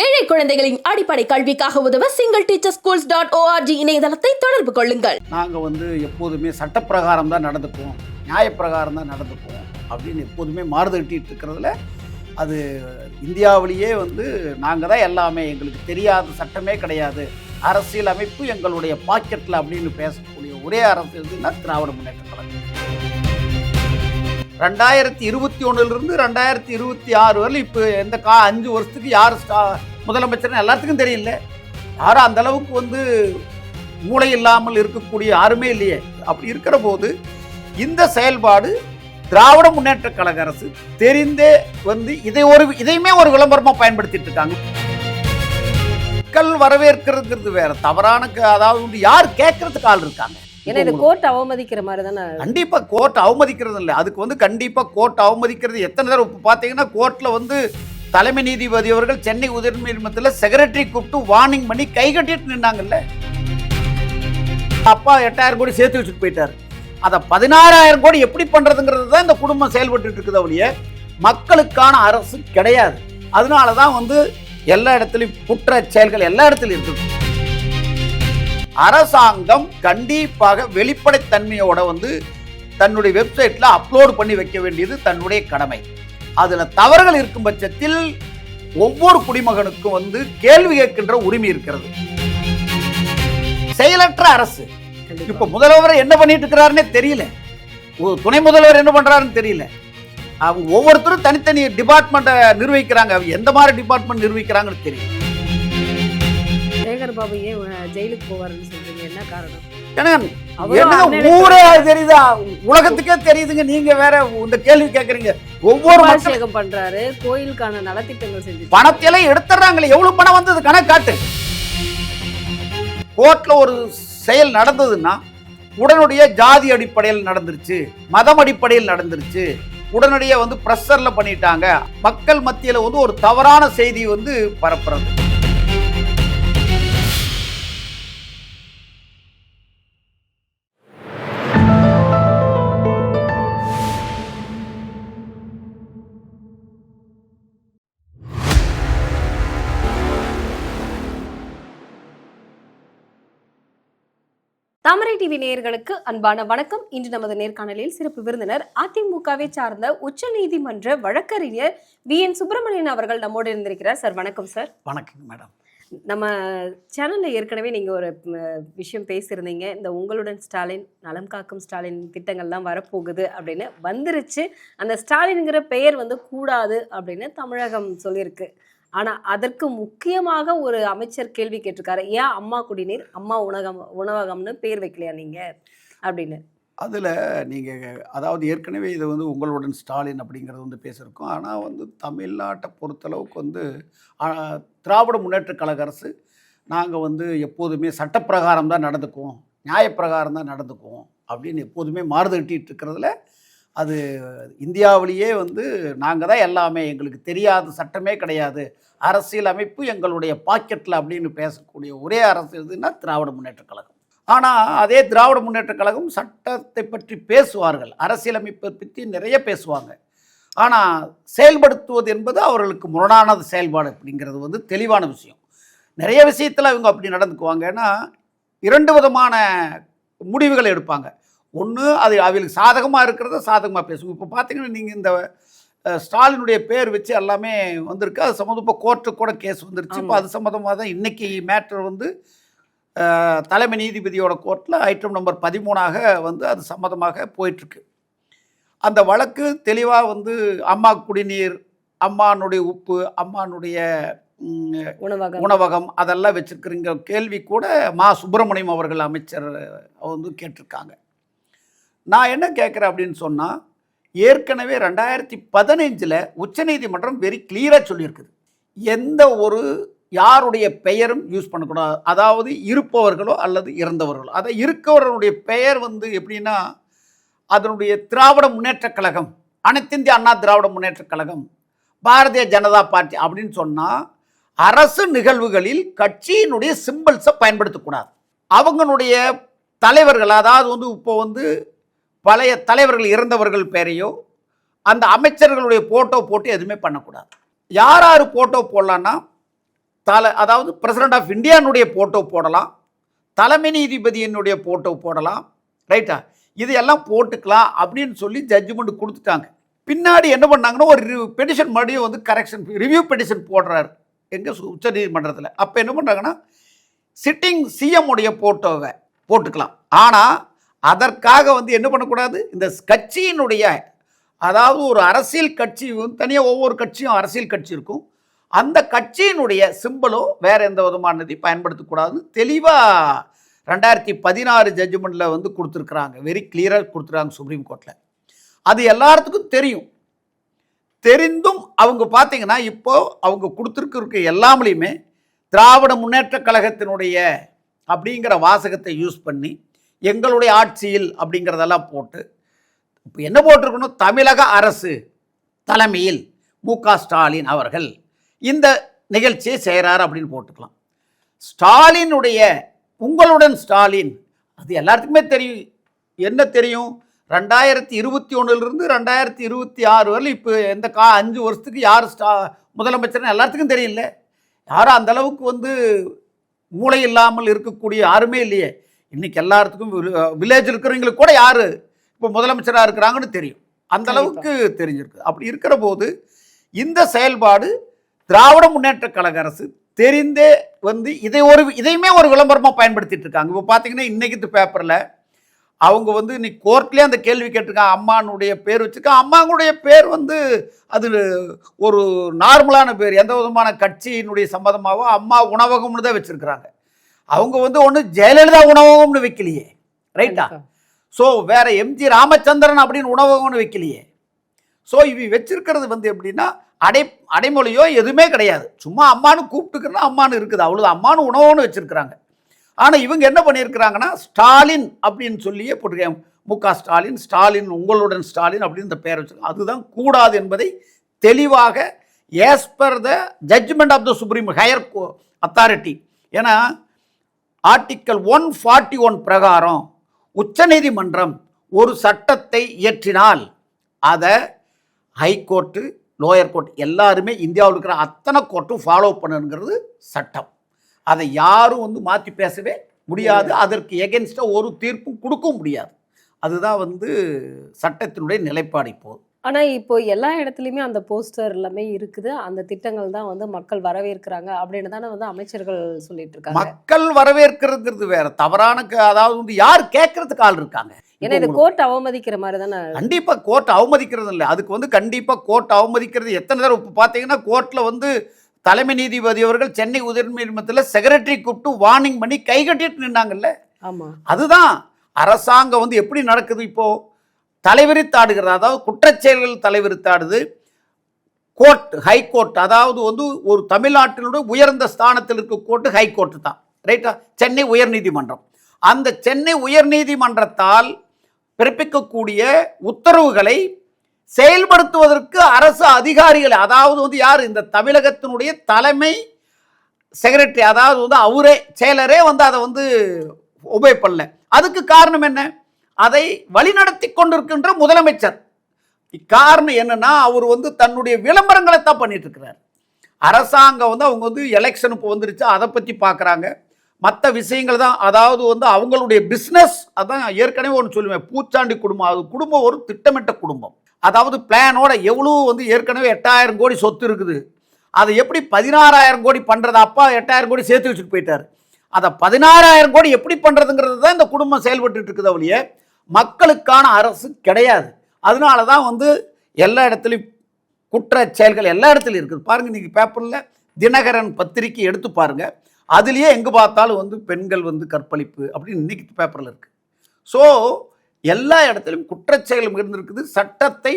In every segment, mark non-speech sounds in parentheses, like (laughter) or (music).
ஏழை குழந்தைகளின் அடிப்படை கல்விக்காக உதவ single teacher schools dot ORG இணையதளத்தை தொடர்பு கொள்ளுங்கள். நாங்கள் வந்து எப்போதுமே சட்டப்பிரகாரம் தான் நடந்துக்குவோம். நியாயப்பிரகாரம் தான் நடந்துக்குவோம். அப்படின்னு எப்போதுமே மாறுதட்டிட்டு இருக்கிறதுல அது இந்தியாவிலேயே வந்து நாங்கள் தான் எல்லாமே. எங்களுக்கு தெரியாத சட்டமே கிடையாது. அரசியல் அமைப்பு எங்களுடைய பாக்கெட்டில் அப்படின்னு பேசக்கூடிய ஒரே அரசு திராவிட முன்னேற்ற கழகம். ரெண்டாயிரத்தி இருபத்தி ஒன்றுலேருந்து ரெண்டாயிரத்தி இருபத்தி ஆறு வரலும் இப்போ எந்த கா அஞ்சு வருஷத்துக்கு யார் ஸ்டா முதலமைச்சர்னு எல்லாத்துக்கும் தெரியல. யாரும் அந்த அளவுக்கு வந்து மூளை இல்லாமல் இருக்கக்கூடிய யாருமே இல்லையே. அப்படி இருக்கிற போது இந்த செயல்பாடு திராவிட முன்னேற்ற கழக அரசு தெரிந்தே வந்து இதை ஒரு இதையுமே ஒரு விளம்பரமாக பயன்படுத்திட்டு இருக்காங்க. மக்கள் வரவேற்கிறதுங்கிறது வேற. தவறான க- அதாவது யார் கேட்கறதுக்கு ஆள் இருக்காங்க. ஏன்னா இது கோர்ட் அவமதிக்கிற மாதிரி தானே கண்டிப்பா கோர்ட் அவமதிக்கிறது இல்லை அதுக்கு வந்து கண்டிப்பா கோர்ட் அவமதிக்கிறது எத்தனை தடவை? இப்போ பார்த்தீங்கன்னா கோர்ட்ல வந்து தலைமை நீதிபதி அவர்கள் சென்னை உயர்நீதிமன்றத்தில் செக்ரட்டரி கூப்பிட்டு வார்னிங் பண்ணி கை கட்டிட்டு நின்னாங்கல்ல? அப்பா எட்டாயிரம் கோடி சேர்த்து வச்சுட்டு போயிட்டாரு. அதை பதினாறாயிரம் கோடி எப்படி பண்றதுங்கிறது தான் இந்த குடும்பம் செயல்பட்டு இருக்குது ஒழிய மக்களுக்கான அரசு கிடையாது. அதனால தான் வந்து எல்லா இடத்துலையும் குற்ற செயல்கள் எல்லா இடத்துலையும் இருக்குது. அரசாங்கம் கண்டிப்பாக வெளிப்படைத்தன்மையோட வந்து தன்னுடைய வெப்சைட்ல அப்லோட் பண்ணி வைக்க வேண்டியது தன்னுடைய கடமை. அதுல தவறுகள் இருக்கும் பட்சத்தில் ஒவ்வொரு குடிமகனுக்கும் வந்து கேள்வி கேட்கின்ற உரிமை இருக்கிறது. செயலற்ற அரசு. இப்ப முதல்வர் என்ன பண்ணிட்டு இருக்கிறாருன்னே தெரியல. துணை முதல்வர் என்ன பண்றாருன்னு தெரியல. அவங்க ஒவ்வொருத்தரும் தனித்தனி டிபார்ட்மெண்ட்டை நிர்வகிக்கிறாங்க. எந்த மாதிரி டிபார்ட்மெண்ட் நிர்வகிக்கிறாங்கன்னு தெரியல. சேகர் பாபு ஏன் ஜெயிலுக்கு போவாருன்னு சொல்றீங்க. என்ன காரணம்? ஊரே தெரியுதா? உலகத்துக்கே தெரியுதுங்க. நீங்க வேற இந்த கேள்வி கேக்குறீங்க. ஒவ்வொரு அபிஷேகம் பண்றாரு. கோயிலுக்கான நலத்திட்டங்கள் செஞ்சு பணத்தையெல்லாம் எடுத்துறாங்களே எவ்வளவு பணம் வந்தது? கணக்கு காட்டு. கோர்ட்ல ஒரு செயல் நடந்ததுன்னா உடனடியே ஜாதி அடிப்படையில் நடந்துருச்சு. மதம் அடிப்படையில் நடந்துருச்சு. உடனடியே வந்து ப்ரெஷர்ல பண்ணிட்டாங்க. மக்கள் மத்தியில வந்து ஒரு தவறான செய்தி வந்து பரப்புறது. தாமரை டிவி நேயர்களுக்கு அன்பான வணக்கம். இன்று நமது நேர்காணலில் சிறப்பு விருந்தினர் அதிமுகவை சார்ந்த உச்ச நீதிமன்ற வழக்கறிஞர் வி. என். சுப்பிரமணியன் அவர்கள் நம்மோடு இருந்திருக்கிறார் சார் வணக்கம் சார். வணக்கம் மேடம். நம்ம சேனல்ல ஏற்கனவே நீங்க ஒரு விஷயம் பேசியிருந்தீங்க. இந்த உங்களுடன் ஸ்டாலின் நலம் காக்கும் ஸ்டாலின் திட்டங்கள்லாம் வரப்போகுது அப்படின்னு வந்துருச்சு. அந்த ஸ்டாலின்ங்கிற பெயர் வந்து கூடாது அப்படின்னு தமிழகம் சொல்லியிருக்கு. ஆனால் அதற்கு முக்கியமாக ஒரு அமைச்சர் கேள்வி கேட்டிருக்காரு. ஏன் அம்மா குடிநீர் அம்மா உணவகம் உணவகம்னு பேர் வைக்கலையா நீங்கள் அப்படின்னு. அதில் நீங்கள் அதாவது ஏற்கனவே இது வந்து உங்களுடன் ஸ்டாலின் அப்படிங்கிறது வந்து பேசியிருக்கோம். ஆனால் வந்து தமிழ்நாட்டை பொறுத்தளவுக்கு வந்து திராவிட முன்னேற்ற கழக அரசு நாங்கள் வந்து எப்போதுமே சட்டப்பிரகாரம் தான் நடந்துக்குவோம் நியாயப்பிரகாரம் தான் நடந்துக்குவோம் அப்படின்னு எப்போதுமே மாறுதட்டிகிட்டு இருக்கிறதுல அது இந்தியாவிலேயே வந்து நாங்கள் தான் எல்லாமே எங்களுக்கு தெரியாத சட்டமே கிடையாது. அரசியல் அமைப்பு எங்களுடைய பாக்கெட்டில் அப்படின்னு பேசக்கூடிய ஒரே அரசு எதுன்னா திராவிட முன்னேற்ற கழகம். ஆனால் அதே திராவிட முன்னேற்ற கழகம் சட்டத்தை பற்றி பேசுவார்கள். அரசியலமைப்பை பற்றி நிறைய பேசுவாங்க. ஆனால் செயல்படுத்துவது என்பது அவர்களுக்கு முரணானது செயல்பாடு அப்படிங்கிறது வந்து தெளிவான விஷயம். நிறைய விஷயத்தில் அவங்க அப்படி நடந்துக்குவாங்க. ஏன்னா இரண்டு விதமான முடிவுகளை எடுப்பாங்க. ஒன்று அது அவங்களுக்கு சாதகமாக இருக்கிறத சாதகமாக பேசுவோம். இப்போ பார்த்தீங்கன்னா நீங்கள் இந்த ஸ்டாலினுடைய பேர் வச்சு எல்லாமே வந்திருக்கு. அது சம்மந்தம் இப்போ கோர்ட்டு கூட கேஸ் வந்துருச்சு. இப்போ. அது சம்மந்தமாக தான் இன்னைக்கு மேட்ரு வந்து தலைமை நீதிபதியோட கோர்ட்டில் ஐட்டம் நம்பர் பதிமூணாக வந்து அது சம்மந்தமாக போயிட்டுருக்கு. அந்த வழக்கு தெளிவாக வந்து அம்மா குடிநீர் அம்மானுடைய உப்பு அம்மானுடைய உணவகம். உணவகம் அதெல்லாம் வச்சிருக்கிறீங்க. கேள்வி கூட மா சுப்பிரமணியம் அவர்கள் அமைச்சர் வந்து கேட்டிருக்காங்க. நான் என்ன கேட்குறேன் அப்படின்னு சொன்னால் ஏற்கனவே ரெண்டாயிரத்தி பதினைஞ்சில் உச்சநீதிமன்றம் வெரி கிளியராக சொல்லியிருக்குது. எந்த ஒரு யாருடைய பெயரும் யூஸ் பண்ணக்கூடாது. அதாவது இருப்பவர்களோ அல்லது இறந்தவர்களோ. அதை இருக்கவர்களுடைய பெயர் வந்து எப்படின்னா அதனுடைய திராவிட முன்னேற்றக் கழகம் அனைத்திந்திய அண்ணா திராவிட முன்னேற்றக் கழகம் பாரதிய ஜனதா பார்ட்டி அப்படின்னு சொன்னால் அரசு நிகழ்வுகளில் கட்சியினுடைய சிம்பிள்ஸை பயன்படுத்தக்கூடாது. அவங்களுடைய தலைவர்கள் அதாவது வந்து இப்போ வந்து பழைய தலைவர்கள் இறந்தவர்கள் பேரையோ அந்த அமைச்சர்களுடைய ஃபோட்டோ போட்டு எதுவுமே பண்ணக்கூடாது. யார் யார் ஃபோட்டோ போடலான்னா தலை அதாவது பிரசிடென்ட் ஆஃப் இந்தியானுடைய ஃபோட்டோ போடலாம் தலைமை நீதிபதியினுடைய ஃபோட்டோ போடலாம் ரைட்டா இதையெல்லாம் போட்டுக்கலாம் அப்படின்னு சொல்லி ஜட்ஜ்மெண்ட் கொடுத்துட்டாங்க. பின்னாடி என்ன பண்ணாங்கன்னா ஒரு பெடிஷன் மறுபடியும் வந்து கரெக்ஷன் ரிவ்யூ பெடிஷன் போடுறாரு. எங்கள் உச்ச நீதிமன்றத்தில். அப்போ என்ன பண்ணுறாங்கன்னா சிட்டிங் சிஎம் உடைய போட்டோவை போட்டுக்கலாம். ஆனால் அதற்காக வந்து என்ன பண்ணக்கூடாது? இந்த கட்சியினுடைய அதாவது ஒரு அரசியல் கட்சி தனியாக ஒவ்வொரு கட்சியும் அரசியல் கட்சி இருக்கும். அந்த கட்சியினுடைய சிம்பலோ வேறு எந்த விதமானதையும் பயன்படுத்தக்கூடாதுன்னு தெளிவாக ரெண்டாயிரத்தி பதினாறு ஜட்ஜ்மெண்ட்டில் வந்து கொடுத்துருக்குறாங்க. வெரி கிளியராக கொடுத்துருக்காங்க சுப்ரீம் கோர்ட்டில் அது எல்லாத்துக்கும் தெரியும். தெரிந்தும் அவங்க பார்த்தீங்கன்னா இப்போ அவங்க கொடுத்துருக்க எல்லாமலையுமே திராவிட முன்னேற்ற கழகத்தினுடைய அப்படிங்கிற வாசகத்தை யூஸ் பண்ணி எங்களுடைய ஆட்சியில் அப்படிங்கிறதெல்லாம் போட்டு இப்போ என்ன போட்டிருக்கணும்? தமிழக அரசு தலைமையில் மு க ஸ்டாலின் அவர்கள் இந்த நிகழ்ச்சியை செய்கிறார் அப்படின்னு போட்டுக்கலாம். ஸ்டாலினுடைய உங்களுடன் ஸ்டாலின் அது எல்லாத்துக்குமே தெரியும். என்ன தெரியும்? ரெண்டாயிரத்தி இருபத்தி ஒன்றுலேருந்து ரெண்டாயிரத்தி இருபத்தி ஆறு வரல இப்போ எந்த கா அஞ்சு வருஷத்துக்கு யார் ஸ்டா முதலமைச்சர்னு எல்லாத்துக்கும் தெரியல யாரும் அந்தளவுக்கு வந்து மூளை இல்லாமல் இருக்கக்கூடிய யாருமே இல்லையே. இன்னைக்கு எல்லாத்துக்கும் வில்லேஜ் இருக்கிறவங்களுக்கு கூட யார் இப்போ முதலமைச்சராக இருக்கிறாங்கன்னு தெரியும். அந்த அளவுக்கு தெரிஞ்சிருக்கு. அப்படி இருக்கிற போது இந்த செயல்பாடு திராவிட முன்னேற்ற கழக அரசு தெரிந்தே வந்து இதை ஒரு இதையுமே ஒரு விளம்பரமாக பயன்படுத்திட்டு இருக்காங்க. இப்போ பார்த்தீங்கன்னா இன்னைக்கு பேப்பரில் அவங்க வந்து இன்னைக்கு கோர்ட்லேயே அந்த கேள்வி கேட்டிருக்காங்க. அம்மானுடைய பேர் வச்சுருக்கா அம்மாங்களுடைய பேர் வந்து அது ஒரு நார்மலான பேர் எந்த விதமான கட்சியினுடைய சம்மதமாகவோ அம்மா உணவகம்னு தான் வச்சுருக்கிறாங்க. அவங்க வந்து ஒன்று ஜெயலலிதா உணவகம்னு வைக்கலையே ரைட்டா ஸோ வேற எம்ஜி ராமச்சந்திரன் அப்படின்னு உணவகம்னு வைக்கலையே. ஸோ இவ வச்சிருக்கிறது வந்து எப்படின்னா அடை அடைமொழியோ எதுவுமே கிடையாது. சும்மா அம்மானு கூப்பிட்டுக்கிறனா அம்மானு இருக்குது. அவ்வளோ அம்மானு உணவுன்னு வச்சிருக்கிறாங்க. ஆனால் இவங்க என்ன பண்ணியிருக்கிறாங்கன்னா ஸ்டாலின் அப்படின்னு சொல்லியே போட்டிருக்காங்க. மு க ஸ்டாலின் ஸ்டாலின் உங்களுடன் ஸ்டாலின் அப்படின்னு இந்த பேர் வச்சிருக்காங்க. அதுதான் கூடாது என்பதை தெளிவாக as per the judgment of the supreme higher authority ஏன்னா ஆர்டிக்கல் ஒன் ஃபார்ட்டி ஒன் பிரகாரம் உச்சநீதிமன்றம் ஒரு சட்டத்தை இயற்றினால் அதை ஹைகோர்ட்டு லோயர் கோர்ட் எல்லாருமே இந்தியாவில் இருக்கிற அத்தனை கோர்ட்டும் ஃபாலோ பண்ணணுங்கிறது சட்டம். அதை யாரும் வந்து மாற்றி பேசவே முடியாது. அதற்கு எகென்ஸ்டாக ஒரு தீர்ப்பும் கொடுக்கவும் முடியாது. அதுதான் வந்து சட்டத்தினுடைய நிலைப்பாடு இப்போது ஆனா இப்போ எல்லா இடத்துலயுமே அந்த போஸ்டர் எல்லாமே இருக்குது. அந்த திட்டங்கள் தான் வந்து மக்கள் வரவேற்கிறாங்க அப்படின்னு தானே வந்து அமைச்சர்கள் சொல்லிட்டு இருக்காங்க மக்கள் வரவேற்கிறதுங்கிறது வேற. தவறான அதாவது வந்து யார் கேட்கறதுக்கு ஆள் இருக்காங்க? ஏன்னா இது கோர்ட் அவமதிக்கிற மாதிரி தானே. கண்டிப்பா கோர்ட் அவமதிக்கிறது இல்லை அதுக்கு வந்து கண்டிப்பா கோர்ட் அவமதிக்கிறது எத்தனை தடவை? இப்போ பார்த்தீங்கன்னா கோர்ட்ல வந்து தலைமை நீதிபதி அவர்கள் சென்னை உயர்நீதிமன்றத்தில் செக்ரட்டரி கூப்பிட்டு வார்னிங் பண்ணி கை கட்டிட்டு நின்னாங்கல்ல? ஆமா. அதுதான். அரசாங்கம் வந்து எப்படி நடக்குது இப்போ? தலைவிரித்தாடுகிறது. அதாவது குற்றச்செயல்கள் தலைவிரித்தாடுது. கோர்ட் ஹைகோர்ட் அதாவது வந்து ஒரு தமிழ்நாட்டினுடைய உயர்ந்த ஸ்தானத்தில் இருக்க கோர்ட்டு ஹைகோர்ட் தான். ரைட்டா சென்னை உயர்நீதிமன்றம். அந்த சென்னை உயர்நீதிமன்றத்தால் பிறப்பிக்கக்கூடிய உத்தரவுகளை செயல்படுத்துவதற்கு அரசு அதிகாரிகள் அதாவது வந்து யார்? இந்த தமிழகத்தினுடைய தலைமை செக்ரட்டரி அதாவது வந்து அவரே செயலரே வந்து அதை வந்து உபயோக பண்ணல. அதுக்கு காரணம் என்ன? அதை வழிநடத்தி கொண்டிருக்கின்ற முதலமைச்சர். காரணம் என்னன்னா அவர் வந்து தன்னுடைய விளம்பரங்களை தான் பண்ணிட்டு இருக்கிறார் அரசாங்கம் வந்து அவங்க வந்து எலெக்ஷன் இப்போ வந்துருச்சு அதை பற்றி பார்க்குறாங்க மற்ற விஷயங்கள் தான் அதாவது வந்து அவங்களுடைய பிஸ்னஸ் அதான் ஏற்கனவே ஒன்று சொல்லுவேன் பூச்சாண்டி குடும்பம் அது குடும்பம் ஒரு திட்டமிட்ட குடும்பம். அதாவது பிளானோட எவ்வளோ வந்து ஏற்கனவே எட்டாயிரம் கோடி சொத்து இருக்குது. அதை எப்படி பதினாறாயிரம் கோடி பண்ணுறது அப்பா எட்டாயிரம் கோடி சேர்த்து வச்சுட்டு போயிட்டார். அதை பதினாறாயிரம் கோடி எப்படி பண்ணுறதுங்கிறது தான் இந்த குடும்பம் செயல்பட்டு இருக்குது அவளிய. மக்களுக்கான அரசு கிடையாது. அதனால தான் வந்து எல்லா இடத்துலையும் குற்ற செயல்கள் எல்லா இடத்துலையும் இருக்குது. பாருங்கள் நீங்கள் பேப்பரில் தினகரன் பத்திரிக்கை எடுத்து பாருங்கள் அதுலேயே எங்கே பார்த்தாலும் வந்து பெண்கள் வந்து கற்பழிப்பு அப்படின்னு இன்றைக்கி பேப்பரில் இருக்குது ஸோ எல்லா இடத்துலையும் குற்றச்செயலும் இருந்திருக்குது. சட்டத்தை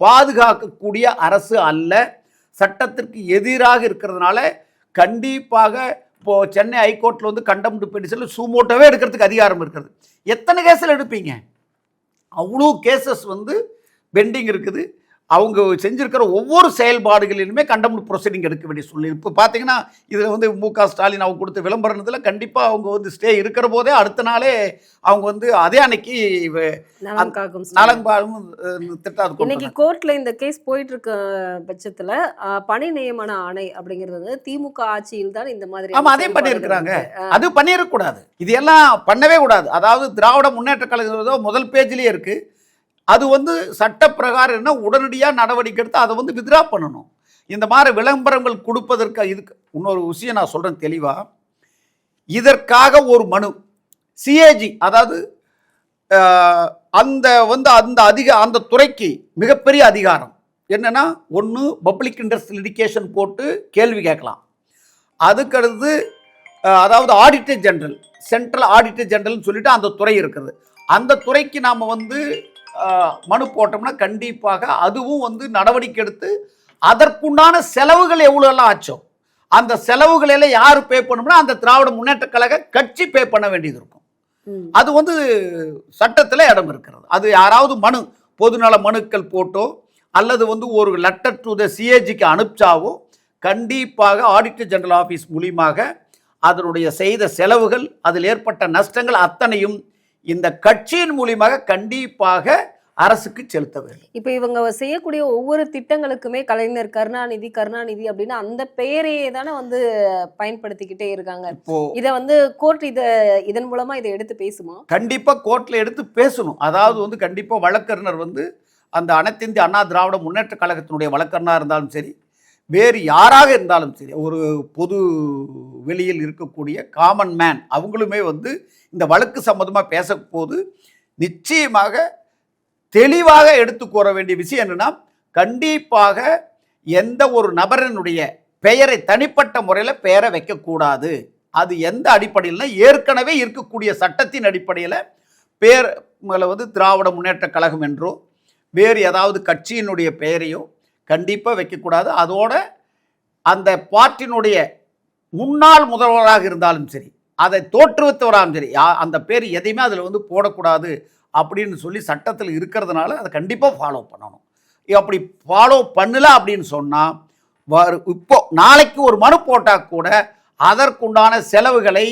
பாதுகாக்கக்கூடிய அரசு அல்ல. சட்டத்திற்கு எதிராக இருக்கிறதுனால கண்டிப்பாக இப்போ சென்னை ஹைகோர்ட்டில் வந்து கண்டம்டு பெட்டிஷனில் சூமோட்டோவே எடுக்கிறதுக்கு அதிகாரம் இருக்கிறது. எத்தனை கேஸில் எடுப்பீங்க? அவ்வளோ கேசஸ் வந்து பெண்டிங் இருக்குது. அவங்க செஞ்சிருக்கிற ஒவ்வொரு செயல்பாடுகளிலுமே கண்டெம்ட் ப்ரொசீடிங் எடுக்க வேண்டிய சூழ்நிலை. இப்போ பார்த்தீங்கன்னா இதில் வந்து மு க ஸ்டாலின் அவங்க கொடுத்த விளம்பரத்தில் கண்டிப்பாக அவங்க வந்து ஸ்டே இருக்கிற போதே அடுத்த நாளே அவங்க வந்து அதே அன்னைக்கு. நலங்காலும் திட்டம் அது இன்னைக்கு கோர்ட்ல இந்த கேஸ் போயிட்டு இருக்க பட்சத்துல பணி நியமன ஆணை அப்படிங்கிறது திமுக ஆட்சியில் தான் இந்த மாதிரி ஆமா அதையும் பண்ணியிருக்கிறாங்க. அது பண்ணிடக்கூடாது இது எல்லாம் பண்ணவே கூடாது. அதாவது திராவிட முன்னேற்ற கழகம் முதல் பேஜ்லயே இருக்கு. அது வந்து சட்டப்பிரகாரம் என்ன உடனடியாக நடவடிக்கை எடுத்து அதை வந்து வித்ரா பண்ணணும். இந்த மாதிரி விளம்பரங்கள் கொடுப்பதற்கு இதுக்கு இன்னொரு விஷயம் நான் சொல்கிறேன் தெளிவாக இதற்காக ஒரு மனு. சிஏஜி அதாவது அந்த வந்து அந்த அதிக அந்த துறைக்கு மிகப்பெரிய அதிகாரம். என்னென்னா ஒன்று பப்ளிக் இன்ட்ரெஸ்ட் லிடிகேஷன் போட்டு கேள்வி கேட்கலாம். அதுக்கடுத்து அதாவது ஆடிட்டர் ஜென்ரல் சென்ட்ரல் ஆடிட்டர் ஜென்ரல்னு சொல்லிட்டு அந்த துறை இருக்குது. அந்த துறைக்கு நாம் வந்து மனு போட்டோம்னா கண்டிப்பாக அதுவும் வந்து நடவடிக்கை எடுத்து அதற்குண்டான செலவுகள் எவ்வளோலாம் ஆச்சோ அந்த செலவுகள் எல்லாம் யார் பே பண்ணணும்னா அந்த திராவிட முன்னேற்ற கழக கட்சி பே பண்ண வேண்டியது இருக்கும். அது வந்து சட்டத்தில் இடம் இருக்கிறது அது யாராவது மனு பொதுநல மனுக்கள் போட்டோ அல்லது வந்து ஒரு லெட்டர் டு த சிஏஜிக்கு அனுப்பிச்சாவோ கண்டிப்பாக ஆடிட்டர் ஜெனரல் ஆஃபீஸ் மூலியமாக அதனுடைய செய்த செலவுகள் அதில் ஏற்பட்ட நஷ்டங்கள் அத்தனையும் இந்த கட்சியின் மூலியமாக கண்டிப்பாக அரசுக்கு செலுத்த வேண்டும். இப்ப இவங்க செய்யக்கூடிய ஒவ்வொரு திட்டங்களுக்குமே கலைஞர் கருணாநிதி கருணாநிதி அப்படின்னு அந்த பெயரையே தானே வந்து பயன்படுத்திக்கிட்டே இருக்காங்க. இத வந்து கோர்ட் இத இதன் மூலமா இதை எடுத்து பேசுமா? கண்டிப்பாக கோர்ட்டில் எடுத்து பேசணும். அதாவது வந்து கண்டிப்பாக வழக்கறிஞர் வந்து அந்த அனைத்திந்திய அண்ணா திராவிட முன்னேற்ற கழகத்தினுடைய வழக்கறிஞராக இருந்தாலும் சரி வேறு யாராக இருந்தாலும் சரி ஒரு பொது வெளியில் இருக்கக்கூடிய காமன் மேன் அவங்களுமே வந்து இந்த வழக்கு சம்மந்தமாக பேசப்போது நிச்சயமாக தெளிவாக எடுத்து கூற வேண்டிய விஷயம் என்னன்னா கண்டிப்பாக எந்த ஒரு நபரினுடைய பெயரை தனிப்பட்ட முறையில் பெயரை வைக்கக்கூடாது. அது எந்த அடிப்படையில்னா ஏற்கனவே இருக்கக்கூடிய சட்டத்தின் அடிப்படையில் பேர் வந்து திராவிட முன்னேற்ற கழகம் என்றோ வேறு ஏதாவது கட்சியினுடைய பெயரையோ கண்டிப்பாக வைக்கக்கூடாது. அதோட அந்த பாட்டினுடைய முன்னாள் முதல்வராக இருந்தாலும் சரி அதை தோற்றுவித்தவராலும் சரி யா- அந்த பேர் எதையுமே அதில் வந்து போடக்கூடாது அப்படின்னு சொல்லி சட்டத்தில் இருக்கிறதுனால அதை கண்டிப்பாக ஃபாலோ பண்ணணும். அப்படி ஃபாலோ பண்ணல அப்படின்னு சொன்னால் வரு இப்போ நாளைக்கு ஒரு மனு போட்டால் கூட அதற்குண்டான செலவுகளை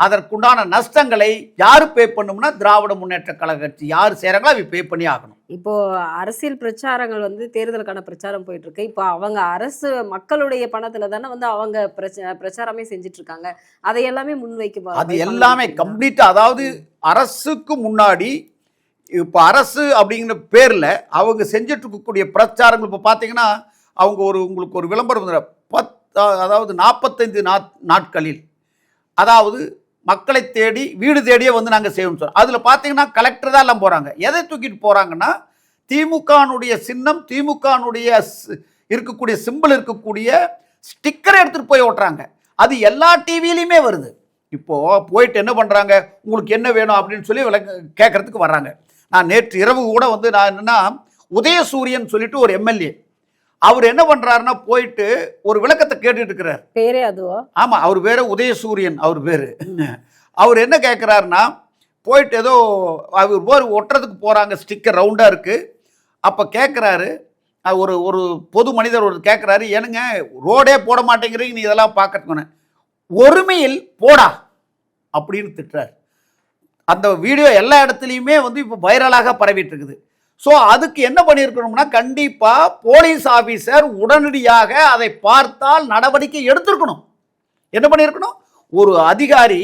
அதற்குண்டான நஷ்டங்களை யார் பே பண்ணும்னா திராவிட முன்னேற்ற கழக கட்சி யார் செய்கிறாங்களோ அவை பே பண்ணி ஆகணும். இப்போ அரசியல் பிரச்சாரங்கள் வந்து தேர்தலுக்கான பிரச்சாரம் போயிட்டு இருக்கு இப்போ அவங்க அரசு மக்களுடைய பணத்துல தானே வந்து அவங்க பிரச்ச- பிரச்சாரமே செஞ்சுட்டு இருக்காங்க அதை எல்லாமே முன்வைக்க அது எல்லாமே கம்ப்ளீட்டாக அதாவது அரசுக்கு முன்னாடி இப்போ அரசு அப்படிங்கிற பேரில் அவங்க செஞ்சுட்டு இருக்கக்கூடிய பிரச்சாரங்கள் இப்போ பார்த்தீங்கன்னா அவங்க ஒரு உங்களுக்கு ஒரு விளம்பரம் பத் அதாவது நாற்பத்தைந்து நாட் நாட்களில். அதாவது மக்களை தேடி வீடு தேடியே வந்து நாங்கள் செய்வோம்னு சொல்கிறோம் அதில் பார்த்தீங்கன்னா கலெக்டர் தான் எல்லாம் போகிறாங்க எதை தூக்கிட்டு போகிறாங்கன்னா திமுகனுடைய சின்னம் திமுகனுடைய இருக்கக்கூடிய சிம்பிள் இருக்கக்கூடிய ஸ்டிக்கர் எடுத்துகிட்டு போய் ஓட்டுறாங்க. அது எல்லா டிவிலையுமே வருது. இப்போது போயிட்டு என்ன பண்ணுறாங்க உங்களுக்கு என்ன வேணும் அப்படின்னு சொல்லி விளக்க கேட்குறதுக்கு வர்றாங்க. நான் நேற்று இரவு கூட வந்து நான் என்னென்னா உதயசூரியன் சொல்லிட்டு ஒரு எம்எல்ஏ அவர் என்ன பண்ணுறாருன்னா போயிட்டு ஒரு விளக்கத்தை கேட்டுட்டு இருக்கிறார். பேரே அதுவா? ஆமாம் அவர் பேர் உதயசூரியன் அவர் பேர். அவர் என்ன கேட்குறாருன்னா போயிட்டு ஏதோ அவர் போர் ஒட்டுறதுக்கு போகிறாங்க ஸ்டிக்கர் ரவுண்டாக இருக்குது அப்போ கேட்குறாரு ஒரு ஒரு பொது மனிதர் ஒரு கேட்குறாரு ஏனுங்க ரோடே போட மாட்டேங்கிறீங்க நீ இதெல்லாம் பார்க்கறதுக்கு ஒருமையில் போடா அப்படின்னு திட்டுறாரு. அந்த வீடியோ எல்லா இடத்துலையுமே வந்து இப்போ வைரலாக பரவிட்டு இருக்குது. ஸோ அதுக்கு என்ன பண்ணியிருக்கணும்னா கண்டிப்பாக போலீஸ் ஆஃபீஸர் உடனடியாக அதை பார்த்தால் நடவடிக்கை எடுத்திருக்கணும். என்ன பண்ணியிருக்கணும்? ஒரு அதிகாரி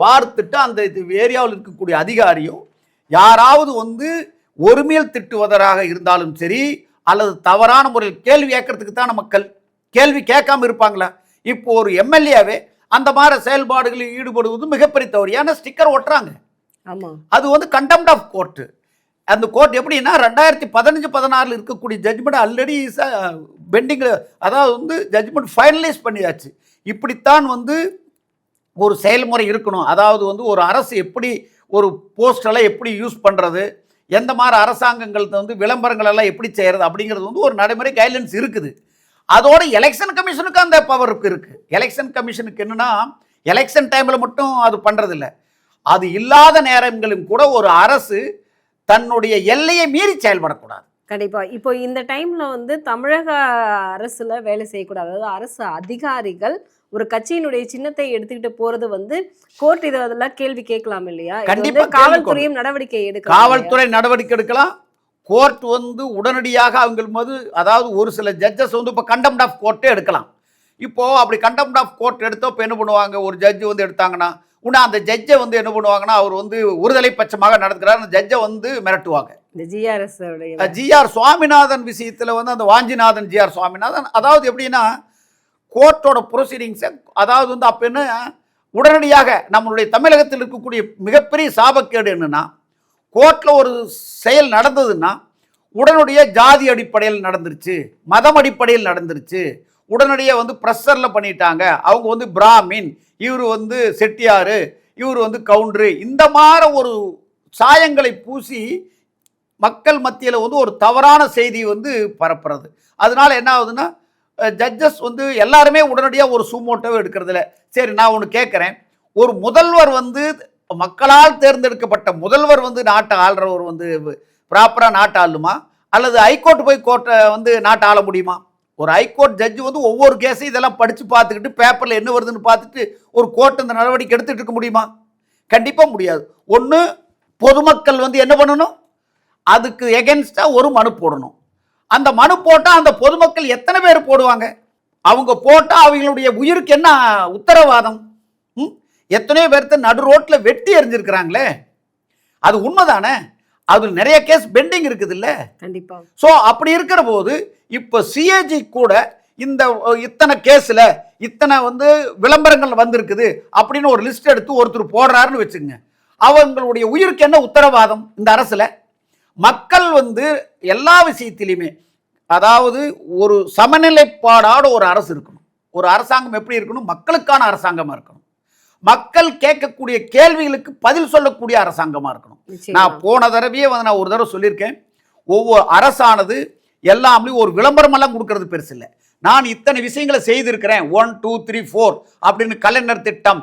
பார்த்துட்டு அந்த இது ஏரியாவில் இருக்கக்கூடிய அதிகாரியோ யாராவது வந்து ஒருமையில் திட்டுவதற்காக இருந்தாலும் சரி அல்லது தவறான முறையில் கேள்வி கேட்கறதுக்கு தானே மக்கள் கேள்வி கேட்காம இருப்பாங்களா? இப்போ ஒரு எம்எல்ஏவே அந்த மாதிரி செயல்பாடுகளில் ஈடுபடுவது மிகப்பெரிய தவறு. ஏன்னா ஸ்டிக்கர் ஒட்டுறாங்க. அது வந்து கண்டெம்ட் ஆஃப் கோர்ட்டு அந்த கோர்ட் எப்படின்னா ரெண்டாயிரத்தி பதினஞ்சு பதினாறில் இருக்கக்கூடிய ஜட்ஜ்மெண்ட் ஆல்ரெடி பெண்டிங்கில் அதாவது வந்து ஜட்ஜ்மெண்ட் ஃபைனலைஸ் பண்ணியாச்சு. இப்படித்தான் வந்து ஒரு செயல்முறை இருக்கணும். அதாவது வந்து ஒரு அரசு எப்படி ஒரு போஸ்டெல்லாம் எப்படி யூஸ் பண்ணுறது எந்த மாதிரி அரசாங்கங்கள் வந்து விளம்பரங்கள் எல்லாம் எப்படி செய்கிறது அப்படிங்கிறது வந்து ஒரு நடைமுறை கைட்லைன்ஸ் இருக்குது. அதோட எலெக்ஷன் கமிஷனுக்கு அந்த பவர் இருக்குது எலெக்ஷன் கமிஷனுக்கு என்னென்னா எலெக்ஷன் டைமில் மட்டும் அது பண்ணுறதில்ல அது இல்லாத நேரங்களும் கூட ஒரு அரசு தன்னுடைய எல்லையை மீறி செயல்படக்கூடாது. கண்டிப்பா. இப்போ இந்த டைம்ல வந்து தமிழக அரசுல வேலை செய்யக்கூடாது. அதாவது அரசு அதிகாரிகள் ஒரு கட்சியினுடைய சின்னத்தை எடுத்துக்கிட்டு போறது வந்து கோர்ட் இதை அதெல்லாம் கேள்வி கேட்கலாம் இல்லையா? இது வந்து கண்டிப்பா கேள்வி காவல்துறையும் நடவடிக்கை எடுக்கலாம் காவல்துறை நடவடிக்கை எடுக்கலாம். கோர்ட் வந்து உடனடியாக அவங்க போது அதாவது ஒரு சில ஜட்ஜஸ் வந்து இப்போ கண்டெம்ட் ஆஃப் கோர்ட்டே எடுக்கலாம். இப்போ அப்படி கண்டெம்ட் ஆஃப் கோர்ட் எடுத்தோ இப்போ என்ன பண்ணுவாங்க? ஒரு ஜட்ஜ் வந்து எடுத்தாங்கன்னா உடனே அந்த ஜட்ஜை வந்து என்ன பண்ணுவாங்கன்னா அவர் வந்து ஒருதலை பட்சமாக நடத்துக்கிறார் அந்த ஜட்ஜை வந்து மிரட்டுவாங்க. இந்த ஜிஆர் சுவாமிநாதன் விஷயத்தில் வந்து அந்த வாஞ்சிநாதன் ஜிஆர் சுவாமிநாதன் அதாவது எப்படின்னா கோர்ட்டோட ப்ரொசீடிங்ஸை அதாவது வந்து அப்போ என்ன உடனடியாக நம்மளுடைய தமிழகத்தில் இருக்கக்கூடிய மிகப்பெரிய சாபக்கேடு என்னன்னா கோர்ட்டில் ஒரு செயல் நடந்ததுன்னா உடனடியே ஜாதி அடிப்படையில் நடந்துருச்சு மதம் அடிப்படையில் நடந்துருச்சு உடனடியே வந்து ப்ரெஷரில் பண்ணிட்டாங்க அவங்க வந்து பிராமின் இவர் வந்து செட்டியார் இவர் வந்து கவுண்டரு. இந்த மாதிரி ஒரு சாயங்களை பூசி மக்கள் மத்தியில் வந்து ஒரு தவறான செய்தி வந்து பரப்புறது. அதனால என்ன ஆகுதுன்னா ஜட்ஜஸ் வந்து எல்லாருமே உடனடியாக ஒரு சூமோட்டோவை எடுக்கிறதில்ல சரி நான் ஒன்று கேட்குறேன் ஒரு முதல்வர் வந்து மக்களால் தேர்ந்தெடுக்கப்பட்ட முதல்வர் வந்து நாட்டை ஆள்றவர் வந்து ப்ராப்பராக நாட்டை ஆளுமா அல்லது ஹைகோர்ட் போய் கோர்ட்டை வந்து நாட்டை ஆள முடியுமா? ஒரு ஹைகோர்ட் ஜட்ஜு வந்து ஒவ்வொரு கேஸையும் இதெல்லாம் படித்து பார்த்துக்கிட்டு பேப்பரில் என்ன வருதுன்னு பார்த்துட்டு ஒரு கோர்ட் இந்த நடவடிக்கை எடுத்துகிட்டு இருக்க முடியுமா? கண்டிப்பாக முடியாது. ஒன்று பொதுமக்கள் வந்து என்ன பண்ணணும்? அதுக்கு எகென்ஸ்டாக ஒரு மனு போடணும். அந்த மனு போட்டால் அந்த பொதுமக்கள் எத்தனை பேர் போடுவாங்க? அவங்க போட்டால் அவங்களுடைய உயிருக்கு என்ன உத்தரவாதம்? ம்? எத்தனையோ பேர்த்த நடு ரோட்டில் வெட்டி எறிஞ்சிருக்கிறாங்களே. அது உண்மைதானே? அது நிறைய கேஸ் பெண்டிங் இருக்குது இல்லை கண்டிப்பா. ஸோ அப்படி இருக்கிற போது இப்போ சிஏஜி கூட இந்த இத்தனை கேஸில் இத்தனை வந்து விளம்பரங்கள் வந்திருக்குது அப்படின்னு ஒரு லிஸ்ட் எடுத்து ஒருத்தர் போடுறாருன்னு வச்சுங்க அவங்களுடைய உயிருக்கு என்ன உத்தரவாதம் இந்த அரசில்? மக்கள் வந்து எல்லா விஷயத்திலையுமே அதாவது ஒரு சமநிலைப்பாடோட ஒரு அரசு இருக்கணும். ஒரு அரசாங்கம் எப்படி இருக்கணும்? மக்களுக்கான அரசாங்கமாக இருக்கணும். மக்கள் கேட்கக்கூடிய கேள்விகளுக்கு பதில் சொல்லக்கூடிய அரசாங்கமாக இருக்கணும். நான் போன தடவையே வந்து நான் ஒரு தடவை சொல்லியிருக்கேன். ஒவ்வொரு அரசானது எல்லாமே ஒரு விளம்பரமெல்லாம் கொடுக்கறது பெருசு இல்லை. நான் இத்தனை விஷயங்களை செய்திருக்கிறேன். ஒன் டூ த்ரீ ஃபோர் அப்படின்னு கலைஞர் திட்டம்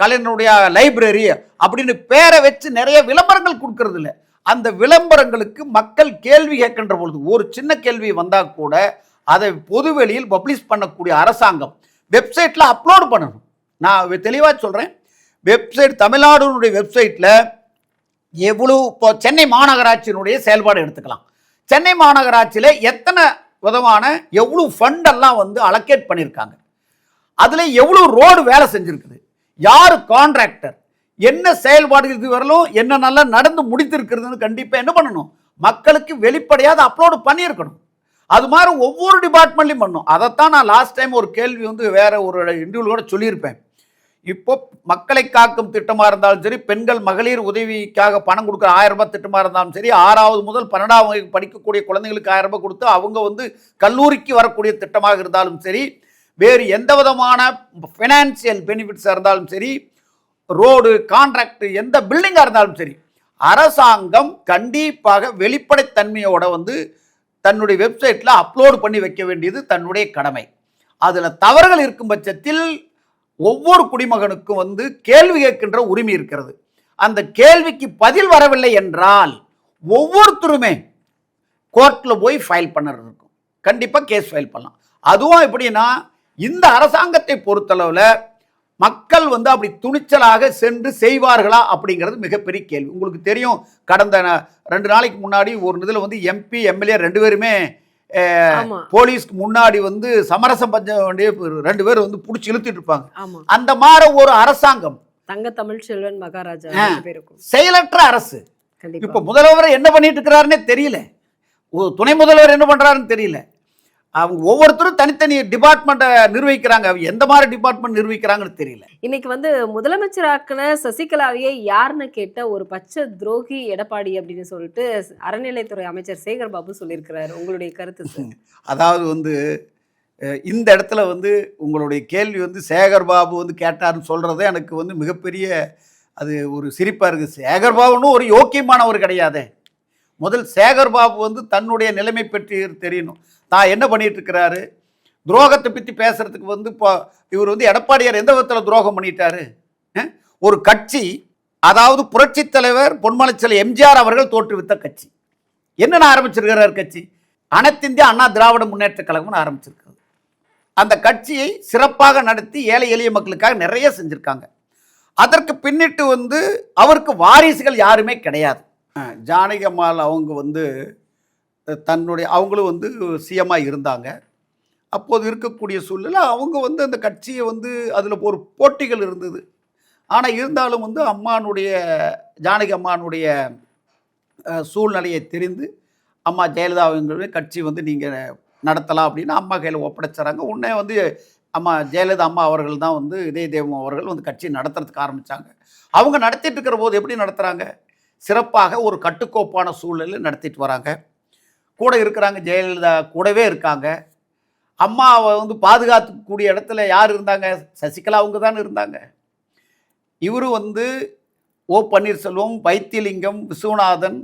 கலைஞருடைய லைப்ரரி அப்படின்னு பேரை வச்சு நிறைய விளம்பரங்கள் கொடுக்கறது இல்லை. அந்த விளம்பரங்களுக்கு மக்கள் கேள்வி கேட்கின்ற பொழுது ஒரு சின்ன கேள்வி வந்தால் கூட அதை பொதுவெளியில் பப்ளிஷ் பண்ணக்கூடிய அரசாங்கம் வெப்சைட்டில் அப்லோடு பண்ணணும். நான் தெளிவாக சொல்கிறேன் வெப்சைட் தமிழ்நாடுனுடைய வெப்சைட்டில் எவ்வளோ இப்போ சென்னை மாநகராட்சியினுடைய செயல்பாடு எடுத்துக்கலாம். சென்னை மாநகராட்சியில் எத்தனை விதமான எவ்வளோ ஃபண்டெல்லாம் வந்து அலோகேட் பண்ணியிருக்காங்க அதில் எவ்வளோ ரோடு வேலை செஞ்சுருக்குது. யார் கான்ட்ராக்டர் என்ன செயல்பாடுகள் இது வரலும் என்ன நல்லா நடந்து முடித்திருக்கிறதுன்னு கண்டிப்பாக என்ன பண்ணணும்? மக்களுக்கு வெளிப்படையாக அப்லோடு பண்ணியிருக்கணும். அது மாதிரி ஒவ்வொரு டிபார்ட்மெண்ட்லையும் பண்ணணும். அதைத்தான் நான் லாஸ்ட் டைம் ஒரு கேள்வி வந்து வேற ஒரு இன்டர்வியூ கூட சொல்லியிருப்பேன். இப்போ மக்களை காக்கும் திட்டமாக இருந்தாலும் சரி பெண்கள் மகளிர் உதவிக்காக பணம் கொடுக்குற ஆயிரம் ரூபாய் திட்டமாக இருந்தாலும் சரி ஆறாவது முதல் பன்னெண்டாவது வகுப்பு படிக்கக்கூடிய குழந்தைங்களுக்கு ஆயிரம் ரூபாய் கொடுத்து அவங்க வந்து கல்லூரிக்கு வரக்கூடிய திட்டமாக இருந்தாலும் சரி வேறு எந்த விதமான ஃபினான்சியல் பெனிஃபிட்ஸாக இருந்தாலும் சரி ரோடு கான்ட்ராக்ட் எந்த பில்டிங்காக இருந்தாலும் சரி அரசாங்கம் கண்டிப்பாக வெளிப்படைத்தன்மையோட வந்து தன்னுடைய வெப்சைட்டில் அப்லோடு பண்ணி வைக்க வேண்டியது தன்னுடைய கடமை. அதில் தவறுகள் இருக்கும் பட்சத்தில் ஒவ்வொரு குடிமகனுக்கும் வந்து கேள்வி கேட்கின்ற உரிமை இருக்கிறது. அந்த கேள்விக்கு பதில் வரவில்லை என்றால் ஒவ்வொருத்தருமே கோர்ட்டில் போய் ஃபைல் பண்ணுறது இருக்கும். கண்டிப்பாக கேஸ் ஃபைல் பண்ணலாம். அதுவும் எப்படின்னா இந்த அரசாங்கத்தை பொறுத்தளவில் மக்கள் வந்து அப்படி துணிச்சலாக சென்று செய்வார்களா அப்படிங்கிறது மிகப்பெரிய கேள்வி. உங்களுக்கு தெரியும் கடந்த ரெண்டு நாளைக்கு முன்னாடி ஒரு இதில் வந்து எம்பி எம்எல்ஏ ரெண்டு பேருமே போலீஸ்க்கு முன்னாடி வந்து சமரசம் பஞ்ச வேண்டிய ரெண்டு பேர் வந்து பிடிச்சி இழுத்துட்டு இருப்பாங்க. அந்த மாதிரி ஒரு அரசாங்கம். தங்க தமிழ் செல்வன் மகாராஜா செயலற்ற அரசு. இப்போ முதல்வர் என்ன பண்ணிட்டு இருக்கிறாருன்னே தெரியல. துணை முதல்வர் என்ன பண்றாருன்னு தெரியல. அவங்க ஒவ்வொருத்தரும் தனித்தனி டிபார்ட்மெண்ட்டை நிர்வகிக்கிறாங்க. அவங்க எந்த மாதிரி டிபார்ட்மெண்ட் நிர்வகிக்கிறாங்கன்னு தெரியல. இன்னைக்கு வந்து முதலமைச்சராக்குன சசிகலாவையே யாருன்னு கேட்ட ஒரு பச்சை துரோகி எடப்பாடி அப்படின்னு சொல்லிட்டு அறநிலைத்துறை அமைச்சர் சேகர் பாபு சொல்லியிருக்கிறாரு. உங்களுடைய கருத்து (laughs) அதாவது வந்து இந்த இடத்துல வந்து உங்களுடைய கேள்வி வந்து சேகர் பாபு வந்து கேட்டாருன்னு சொல்றது எனக்கு வந்து மிகப்பெரிய அது ஒரு சிரிப்பாக இருக்குது சேகர் பாபுன்னு ஒரு யோக்கியமானவர் கிடையாதே. முதல் சேகர் பாபு வந்து தன்னுடைய நிலைமை பற்றி தெரியணும். தான் என்ன பண்ணிட்டு இருக்கிறாரு துரோகத்தை பற்றி பேசுறதுக்கு வந்து இப்போ இவர் வந்து எடப்பாடியார் எந்த விதத்தில் துரோகம் பண்ணிட்டாரு? ஒரு கட்சி அதாவது புரட்சி தலைவர் பொன்மலைச்சல் எம்ஜிஆர் அவர்கள் தோற்றுவித்த கட்சி. என்னென்ன ஆரம்பிச்சிருக்கிறார் கட்சி? அனைத்திந்திய அண்ணா திராவிட முன்னேற்ற கழகம்னு ஆரம்பிச்சிருக்கிறது. அந்த கட்சியை சிறப்பாக நடத்தி ஏழை எளிய மக்களுக்காக நிறைய செஞ்சுருக்காங்க. அதற்கு பின்னிட்டு வந்து அவருக்கு வாரிசுகள் யாருமே கிடையாது. ஜானகி அம்மாள் அவங்க வந்து தன்னுடைய அவங்களும் வந்து சிஎம்மாக இருந்தாங்க. அப்போது இருக்கக்கூடிய சூழ்நிலை அவங்க வந்து அந்த கட்சியை வந்து அதில் ஒரு போட்டிகள் இருந்தது. ஆனால் இருந்தாலும் வந்து அம்மானுடைய ஜானகி அம்மானுடைய சூழ்நிலையை தெரிந்து அம்மா ஜெயலலிதா அவங்களுடைய கட்சி வந்து நீங்கள் நடத்தலாம் அப்படின்னு அம்மா கையில் ஒப்படைச்சாங்க. உடனே வந்து அம்மா ஜெயலலிதா அம்மா அவர்கள் தான் வந்து இதய தேவம் அவர்கள் வந்து கட்சி நடத்துறதுக்கு ஆரம்பித்தாங்க அவங்க நடத்திட்டு இருக்கிற போது எப்படி நடத்துகிறாங்க சிறப்பாக ஒரு கட்டுக்கோப்பான சூழ்நிலையில் நடத்திட்டு வராங்க. கூட இருக்கிறாங்க ஜெயலலிதா கூடவே இருக்காங்க. அம்மாவை வந்து பாதுகாத்துக்கூடிய இடத்துல யார் இருந்தாங்க? சசிகலா அவங்க தானே இருந்தாங்க. இவரும் வந்து ஓ பன்னீர்செல்வம் வைத்தியலிங்கம் விஸ்வநாதன்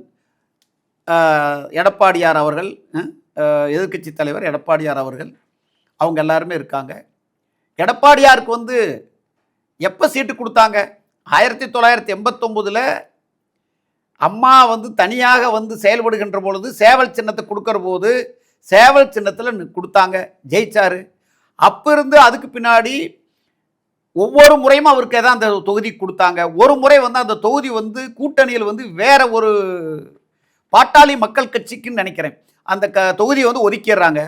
எடப்பாடியார் அவர்கள் எதிர்க்கட்சி தலைவர் எடப்பாடியார் அவர்கள் அவங்க எல்லாருமே இருக்காங்க. எடப்பாடியாருக்கு வந்து எப்போ சீட்டு கொடுத்தாங்க? ஆயிரத்தி தொள்ளாயிரத்தி எண்பத்தொம்போதில் அம்மா வந்து தனியாக வந்து செயல்படுகின்ற பொழுது சேவல் சின்னத்தை கொடுக்குற போது சேவல் சின்னத்தில் கொடுத்தாங்க. ஜெயிச்சாரு. அப்போ இருந்து அதுக்கு பின்னாடி ஒவ்வொரு முறையும் அவருக்கு எதாவது அந்த தொகுதி கொடுத்தாங்க. ஒரு முறை வந்து அந்த தொகுதி வந்து கூட்டணியில் வந்து வேற ஒரு பாட்டாளி மக்கள் கட்சிக்குன்னு நினைக்கிறேன். அந்த க தொகுதியை வந்து ஒதுக்கிடுறாங்க.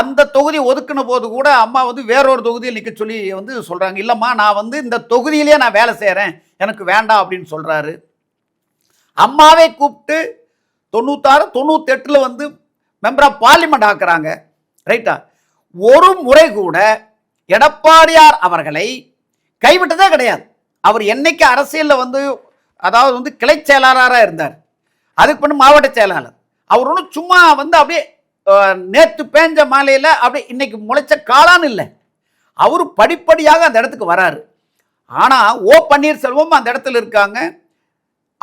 அந்த தொகுதி ஒதுக்கின போது கூட அம்மா வந்து வேறொரு தொகுதியில் நிற்க சொல்லி வந்து சொல்கிறாங்க இல்லைம்மா நான் வந்து இந்த தொகுதியிலேயே நான் வேலை செய்கிறேன் எனக்கு வேண்டாம் அப்படின்னு சொல்கிறாரு அம்மாவே கூப்பிட்டு தொண்ணூத்தாறு தொண்ணூத்தெட்டில் வந்து மெம்பர் ஆஃப் பார்லிமெண்ட் ஆக்குறாங்க. ரைட்டா ஒரு முறை கூட எடப்பாடியார் அவர்களை கைவிட்டதே கிடையாது. அவர் என்னைக்கு அரசியலில் வந்து அதாவது வந்து கிளை செயலாளராக இருந்தார். அதுக்கு பின்ன மாவட்ட செயலாளர். அவர் ஒன்றும் சும்மா வந்து அப்படியே நேற்று பேஞ்ச மாலையில் அப்படியே இன்னைக்கு முளைச்ச காளான் இல்லை. அவர் படிப்படியாக அந்த இடத்துக்கு வராரு. ஆனால் ஓ பன்னீர்செல்வம் அந்த இடத்துல இருக்காங்க.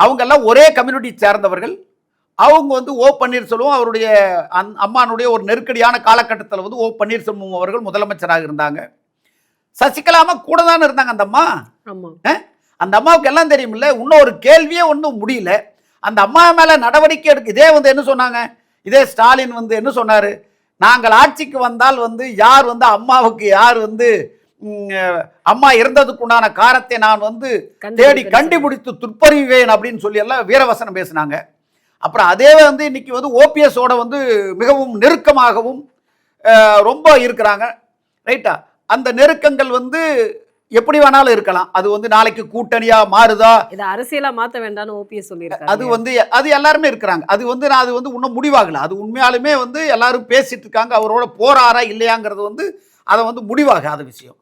அவங்கெல்லாம் ஒரே கம்யூனிட்டி சேர்ந்தவர்கள். அவங்க வந்து ஓ பன்னீர்செல்வம் அவருடைய அந் அம்மானுடைய ஒரு நெருக்கடியான காலகட்டத்தில் வந்து ஓ பன்னீர்செல்வம் அவர்கள் முதலமைச்சராக இருந்தாங்க. சசிகலாமா கூட தானே இருந்தாங்க அந்த அம்மா? அந்த அம்மாவுக்கு எல்லாம் தெரியுமில்ல இன்னும் ஒரு கேள்வியே ஒன்றும் முடியல. அந்த அம்மா மேலே நடவடிக்கை எடுக்க இதே வந்து என்ன சொன்னாங்க? இதே ஸ்டாலின் வந்து என்ன சொன்னார்? நாங்கள் ஆட்சிக்கு வந்தால் வந்து யார் வந்து அம்மாவுக்கு யார் வந்து அம்மா இறந்ததுக்குண்டான காரத்தை நான் வந்து தேடி கண்டுபிடித்து துப்பறிவேன் அப்படின்னு சொல்லி எல்லாம் வீரவசனம் பேசினாங்க. அப்புறம் அதே வந்து இன்னைக்கு வந்து ஓபிஎஸோட வந்து மிகவும் நெருக்கமாகவும் ரொம்ப இருக்கிறாங்க. ரைட்டா? அந்த நெருக்கங்கள் வந்து எப்படி வேணாலும் இருக்கலாம். அது வந்து நாளைக்கு கூட்டணியா மாறுதா? இதை அரசியலா மாத்த வேண்டாம்னு ஓபிஎஸ் சொல்லியிருக்காரு. அது வந்து அது எல்லாருமே இருக்கிறாங்க. அது வந்து நான் அது வந்து இன்னும் முடிவாகல. அது உண்மையாலுமே வந்து எல்லாரும் பேசிட்டு இருக்காங்க. அவரோட போறாரா இல்லையாங்கிறது வந்து அதை வந்து முடிவாகாத விஷயம்.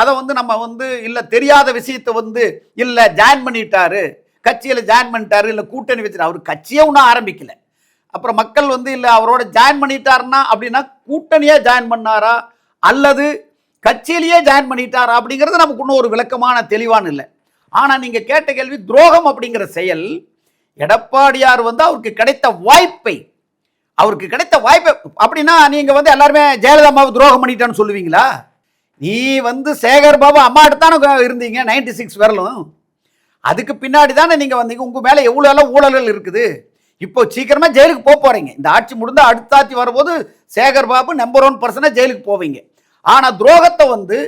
அதை வந்து நம்ம வந்து இல்லை தெரியாத விஷயத்தை வந்து இல்லை ஜாயின் பண்ணிட்டாரு கட்சியில் ஜாயின் பண்ணிட்டாரு இல்லை கூட்டணி வச்சுட்டு அவர் கட்சியே ஒன்றும் ஆரம்பிக்கல. அப்புறம் மக்கள் வந்து இல்லை அவரோட ஜாயின் பண்ணிட்டாருன்னா அப்படின்னா கூட்டணியே ஜாயின் பண்ணாரா? அல்லது கட்சியிலேயே ஜாயின் பண்ணிட்டாரா? அப்படிங்கிறது நமக்கு இன்னும் ஒரு விளக்கமான தெளிவான இல்லை. ஆனால் நீங்கள் கேட்ட கேள்வி துரோகம் அப்படிங்கிற செயல் எடப்பாடியார் வந்து அவருக்கு கிடைத்த வாய்ப்பை அவருக்கு கிடைத்த வாய்ப்பை அப்படின்னா நீங்கள் வந்து எல்லாருமே ஜெயலலிதா அம்மாவை துரோகம் பண்ணிட்டான்னு சொல்லுவீங்களா? நீ வந்து சேகர் பாபு அம்மாட்டு தானே இருந்தீங்க? நைன்டி சிக்ஸ் வரலும். அதுக்கு பின்னாடி தானே நீங்கள் வந்தீங்க? உங்கள் மேலே எவ்வளோ எல்லாம் ஊழல்கள் இருக்குது? இப்போ சீக்கிரமாக ஜெயிலுக்கு போக போகிறீங்க இந்த ஆட்சி முடிந்து அடுத்த ஆட்சி வரும்போது சேகர் பாபு நம்பர் ஒன் பர்சனாக ஜெயிலுக்கு போவீங்க. ஆனால் துரோகத்தை வந்து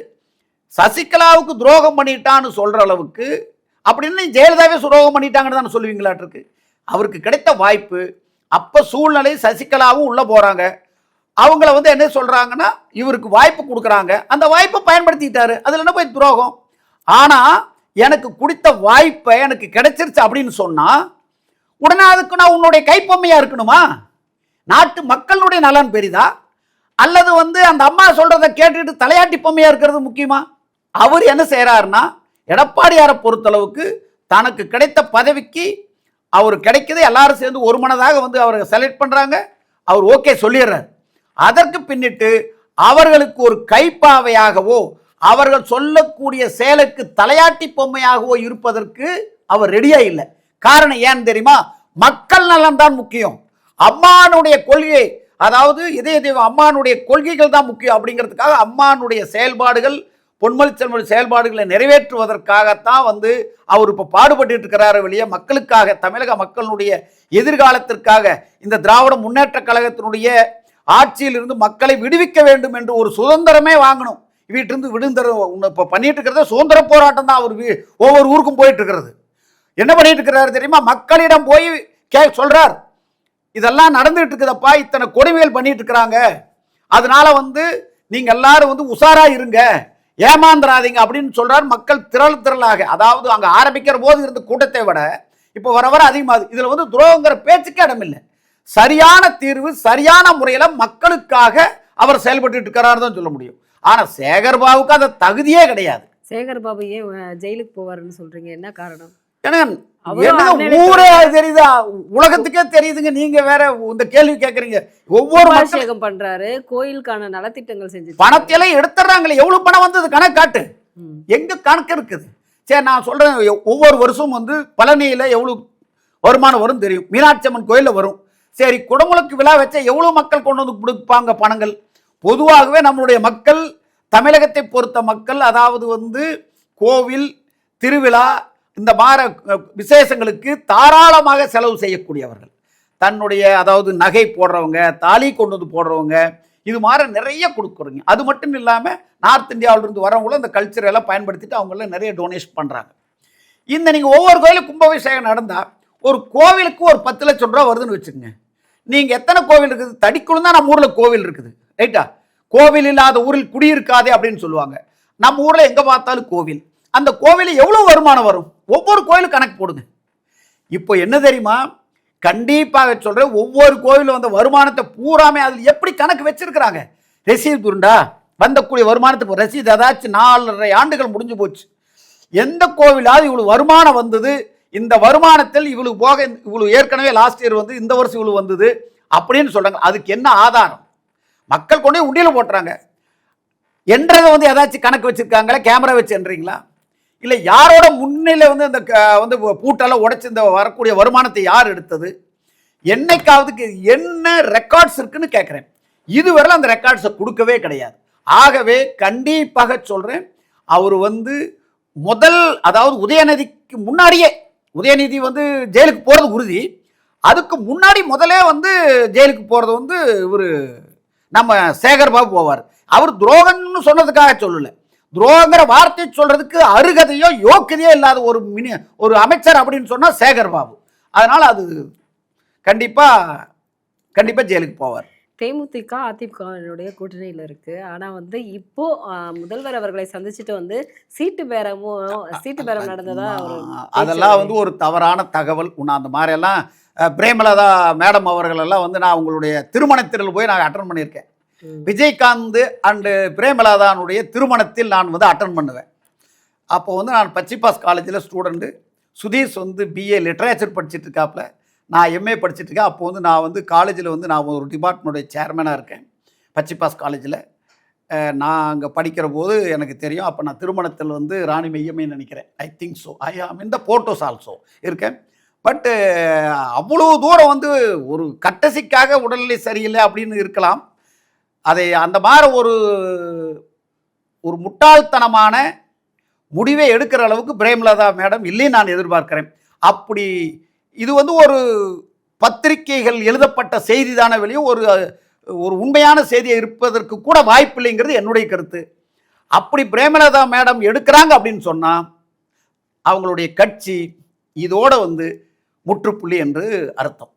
சசிகலாவுக்கு துரோகம் பண்ணிட்டான்னு சொல்கிற அளவுக்கு அப்படின்னு ஜெயலலிதாவே துரோகம் பண்ணிட்டாங்கன்னு தானே சொல்லுவீங்களாட்டிருக்கு. அவருக்கு கிடைத்த வாய்ப்பு அப்போ சூழ்நிலை சசிகலாவும் உள்ளே போகிறாங்க அவங்கள வந்து என்ன சொல்கிறாங்கன்னா இவருக்கு வாய்ப்பு கொடுக்குறாங்க. அந்த வாய்ப்பை பயன்படுத்திக்கிட்டாரு அதில் என்ன போய் துரோகம்? ஆனால் எனக்கு கொடுத்த வாய்ப்பை எனக்கு கிடைச்சிருச்சு அப்படின்னு சொன்னால் உடனே அதுக்கு நான் உன்னுடைய கைப்பொம்மையாக இருக்கணுமா? நாட்டு மக்களுடைய நலன் பெரிதா? அல்லது வந்து அந்த அம்மா சொல்கிறத கேட்டுட்டு தலையாட்டி பொம்மையாக இருக்கிறது முக்கியமா? அவர் என்ன செய்கிறாருன்னா எடப்பாடியாரை பொறுத்தளவுக்கு தனக்கு கிடைத்த பதவிக்கு அவர் கிடைக்குது எல்லாரும் சேர்ந்து ஒரு மனதாக வந்து அவரை செலக்ட் பண்ணுறாங்க அவர் ஓகே சொல்லிடுறாரு. அதற்கு பின்னிட்டு அவர்களுக்கு ஒரு கைப்பாவையாகவோ அவர்கள் சொல்லக்கூடிய செயலுக்கு தலையாட்டி பொம்மையாகவோ இருப்பதற்கு அவர் ரெடியா இல்லை. காரணம் ஏன் தெரியுமா? மக்கள் நலன் தான் முக்கியம். அம்மானுடைய கொள்கை அதாவது இதய தெய்வம் அம்மானுடைய கொள்கைகள் தான் முக்கியம் அப்படிங்கிறதுக்காக அம்மானுடைய செயல்பாடுகள் பொன்மொழி செல்வன் செயல்பாடுகளை நிறைவேற்றுவதற்காகத்தான் வந்து அவர் இப்போ பாடுபட்டு இருக்கிறாரு வெளியே மக்களுக்காக தமிழக மக்களுடைய எதிர்காலத்திற்காக இந்த திராவிட முன்னேற்ற கழகத்தினுடைய ஆட்சியில் இருந்து மக்களை விடுவிக்க வேண்டும் என்று ஒரு சுதந்திரமே வாங்கணும். வீட்டிலிருந்து விடுந்தரம் இப்போ பண்ணிட்டு இருக்கிறது சுதந்திர போராட்டம் தான். அவர் ஒவ்வொரு ஊருக்கும் போயிட்டு இருக்கிறது. என்ன பண்ணிட்டு இருக்கிறாரு தெரியுமா? மக்களிடம் போய் கே சொல்றார். இதெல்லாம் நடந்துட்டு இருக்குதப்பா. இத்தனை கொடுமைகள் பண்ணிட்டு இருக்கிறாங்க. அதனால வந்து நீங்க எல்லாரும் வந்து உஷாரா இருங்க. ஏமாந்துராதீங்க அப்படின்னு சொல்றார் மக்கள் திரள் திரளாக. அதாவது அங்கே ஆரம்பிக்கிற போது இருந்த கூட்டத்தை விட இப்போ வர வர அதிகமாகுது இதில் வந்து துரோகங்கிற பேச்சுக்கே இடமில்லை. சரியான தீர்வு சரியான முறையில மக்களுக்காக அவர் செயல்பட்டு இருக்கிறார் தான் சொல்ல முடியும். ஆனா சேகர்பாபுக்கு அந்த தகுதியே கிடையாது. சேகர் பாபு ஏன் ஜெயிலுக்கு போவாருன்னு சொல்றீங்க? என்ன காரணம்? ஊரே தெரியுதா? உலகத்துக்கே தெரியுதுங்க நீங்க வேற இந்த கேள்வி கேக்குறீங்க. ஒவ்வொரு அபிஷேகம் பண்றாரு கோயிலுக்கான நலத்திட்டங்கள் செஞ்சு பணத்தையெல்லாம் எடுத்துறாங்களே எவ்வளவு பணம் வந்தது? கணக்கு காட்டு. எங்க கணக்கு இருக்குது? சரி நான் சொல்றேன் ஒவ்வொரு வருஷமும் வந்து பழனியில எவ்வளவு வருமானம் வரும் தெரியும்? மீனாட்சி அம்மன் கோயில்ல வரும். சரி குடமுழுக்கு விழா வச்ச எவ்வளோ மக்கள் கொண்டு வந்து கொடுப்பாங்க பணங்கள்? பொதுவாகவே நம்மளுடைய மக்கள் தமிழகத்தை பொறுத்த மக்கள் அதாவது வந்து கோவில் திருவிழா இந்த மாதிரி விசேஷங்களுக்கு தாராளமாக செலவு செய்யக்கூடியவர்கள். தன்னுடைய அதாவது நகை போடுறவங்க தாலி கொண்டு வந்து போடுறவங்க இது மாதிரி நிறைய கொடுக்குறீங்க. அது மட்டும் இல்லாமல் நார்த் இந்தியாவிலிருந்து வரவங்களும் இந்த கல்ச்சர் எல்லாம் பயன்படுத்திட்டு அவங்களாம் நிறைய டொனேஷன் பண்ணுறாங்க இந்த நீங்கள் ஒவ்வொரு கோயிலும் கும்பாபிஷேகம் நடந்தால் ஒரு கோவிலுக்கு ஒரு பத்து லட்சம் ரூபா வருதுன்னு வச்சுக்கோங்க. நீங்கள் எத்தனை கோவில் இருக்குது? தடிக்குள்ள தான் நம்ம ஊரில் கோவில் இருக்குது. ரைட்டா? கோவில் இல்லாத ஊரில் குடியிருக்காதே அப்படின்னு சொல்லுவாங்க. நம்ம ஊரில் எங்கே பார்த்தாலும் கோவில். அந்த கோவிலில் எவ்வளோ வருமானம் வரும்? ஒவ்வொரு கோயிலும் கணக்கு போடுங்க. இப்போ என்ன தெரியுமா? கண்டிப்பாக சொல்கிறேன் ஒவ்வொரு கோவிலும் வந்த வருமானத்தை பூராமே அதில் எப்படி கணக்கு வச்சிருக்கிறாங்க? ரசீது உண்டா? வந்தக்கூடிய வருமானத்துக்கு ரசீது ஏதாச்சும் நாலரை ஆண்டுகள் முடிஞ்சு போச்சு. எந்த கோவிலாவது இவ்வளோ வருமானம் வந்தது? இந்த வருமானத்தில் இவ்வளவு போக இவ்வளவு ஏற்கனவே லாஸ்ட் இயர் வந்து இந்த வருஷம் இவ்வளவு வந்தது அப்படின்னு சொல்றாங்க. அதுக்கு என்ன ஆதாரம்? மக்கள் கொண்டு போய் போட்டுறாங்க. என்றதை வந்து ஏதாச்சும் கணக்கு வச்சிருக்காங்களா? கேமரா வச்சு என்றீங்களா? இல்லை யாரோட முன்னிலை வந்து இந்த க- வந்து பூட்டெல்லாம் உடச்சி இந்த வரக்கூடிய வருமானத்தை யார் எடுத்தது? என்னைக்காவதுக்கு என்ன ரெக்கார்ட்ஸ் இருக்குன்னு கேட்குறேன். இதுவரையில் அந்த ரெக்கார்ட்ஸை கொடுக்கவே கிடையாது. ஆகவே கண்டிப்பாக சொல்கிறேன் அவர் வந்து முதல் அதாவது உதயநிதிக்கு முன்னாடியே உதயநிதி வந்து ஜெயிலுக்கு போகிறது உறுதி. அதுக்கு முன்னாடி முதலே வந்து ஜெயிலுக்கு போகிறது வந்து இவர் நம்ம சேகர் பாபு போவார். அவர் துரோகம்னு சொன்னதுக்காக சொல்லலை. துரோகங்கிற வார்த்தை சொல்கிறதுக்கு அருகதையோ யோக்கியதையோ இல்லாத ஒரு மினி ஒரு அமைச்சர் அப்படின்னு சொன்னால் சேகர் பாபு. அதனால் அது கண்டிப்பாக கண்டிப்பாக ஜெயிலுக்கு போவார். தேமுதிக அதிமுகவினுடைய கூட்டணியில இருக்கு. ஆனா வந்து இப்போ ஆஹ், முதல்வர் அவர்களை சந்திச்சுட்டு வந்து சீட்டு பேரமும் சீட்டு பேரம் நடந்ததா அதெல்லாம் வந்து ஒரு தவறான தகவல். உன்னை அந்த மாதிரியெல்லாம் பிரேமலதா மேடம் அவர்கள் எல்லாம் வந்து நான் உங்களுடைய திருமணத்திரல் போய் நான் அட்டன் பண்ணியிருக்கேன். விஜயகாந்த் அண்டு பிரேமலதானுடைய திருமணத்தில் நான் வந்து அட்டன் பண்ணுவேன். அப்போ வந்து நான் பச்சிபாஸ் காலேஜில் ஸ்டூடெண்ட்டு சுதீஷ் வந்து பிஏ லிட்ரேச்சர் படிச்சுட்டு இருக்காப்புல நான் எம்ஏ படிச்சுட்டு இருக்கேன். அப்போ வந்து நான் வந்து காலேஜில் வந்து நான் ஒரு டிபார்ட்மெண்ட்டுடைய சேர்மனாக இருக்கேன். பச்சிபாஸ் காலேஜில் நான் அங்கே படிக்கிற போது எனக்கு தெரியும். அப்போ நான் திருமணத்தில் வந்து ராணி மெய்யமே நினைக்கிறேன். ஐ திங்க் ஸோ ஐ ஆம் இந்த போட்டோஸ் ஆல்சோ இருக்கேன். பட்டு அவ்வளோ தூரம் வந்து ஒரு கட்டசிக்காக உடல்நிலை சரியில்லை அப்படின்னு இருக்கலாம். அதை அந்த மாதிரி ஒரு ஒரு முட்டாள்தனமான முடிவை எடுக்கிற அளவுக்கு பிரேமலதா மேடம் இல்லைன்னு நான் எதிர்பார்க்கிறேன். அப்படி இது வந்து ஒரு பத்திரிகைகள் எழுதப்பட்ட செய்தி தானே வெளியே ஒரு ஒரு உண்மையான செய்தியை இருப்பதற்கு கூட வாய்ப்பில்லைங்கிறது என்னுடைய கருத்து. அப்படி பிரேமலதா மேடம் எடுக்கிறாங்க அப்படின்னு சொன்னால் அவங்களுடைய கட்சி இதோட வந்து முற்றுப்புள்ளி என்று அர்த்தம்.